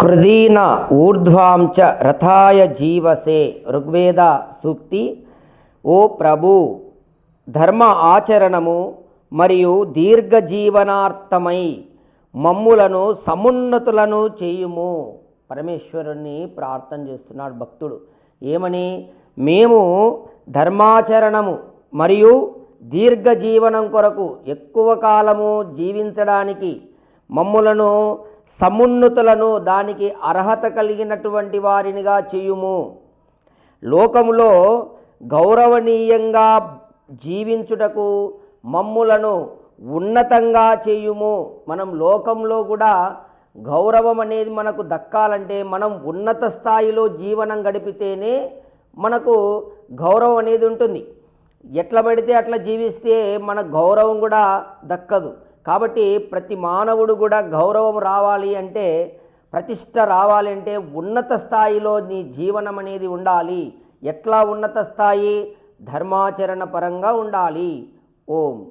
కృదీన ఊర్ధ్వాంచ రథాయ జీవసే ఋగ్వేద సూక్తి. ఓ ప్రభు ధర్మ ఆచరణము మరియు దీర్ఘజీవనార్థమై మమ్ములను సమున్నతులను చేయుము. పరమేశ్వరుణ్ణి ప్రార్థన చేస్తున్నాడు భక్తుడు. ఏమని? మేము ధర్మాచరణము మరియు దీర్ఘజీవనం కొరకు ఎక్కువ కాలము జీవించడానికి మమ్ములను సమున్నతులను దానికి అర్హత కలిగినటువంటి వారినిగా చేయుము. లోకములో గౌరవనీయంగా జీవించుటకు మమ్ములను ఉన్నతంగా చేయుము. మనం లోకంలో కూడా గౌరవం అనేది మనకు దక్కాలంటే మనం ఉన్నత స్థాయిలో జీవనం గడిపితేనే మనకు గౌరవం అనేది ఉంటుంది. ఎట్లా పడితే అట్లా జీవిస్తే మన గౌరవం కూడా దక్కదు. కాబట్టి ప్రతి మానవుడు కూడా గౌరవం రావాలి అంటే ప్రతిష్ట రావాలి అంటే ఉన్నత స్థాయిలో నీ జీవనం అనేది ఉండాలి. ఎట్లా ఉన్నత స్థాయి? ధర్మాచరణ పరంగా ఉండాలి. ఓం.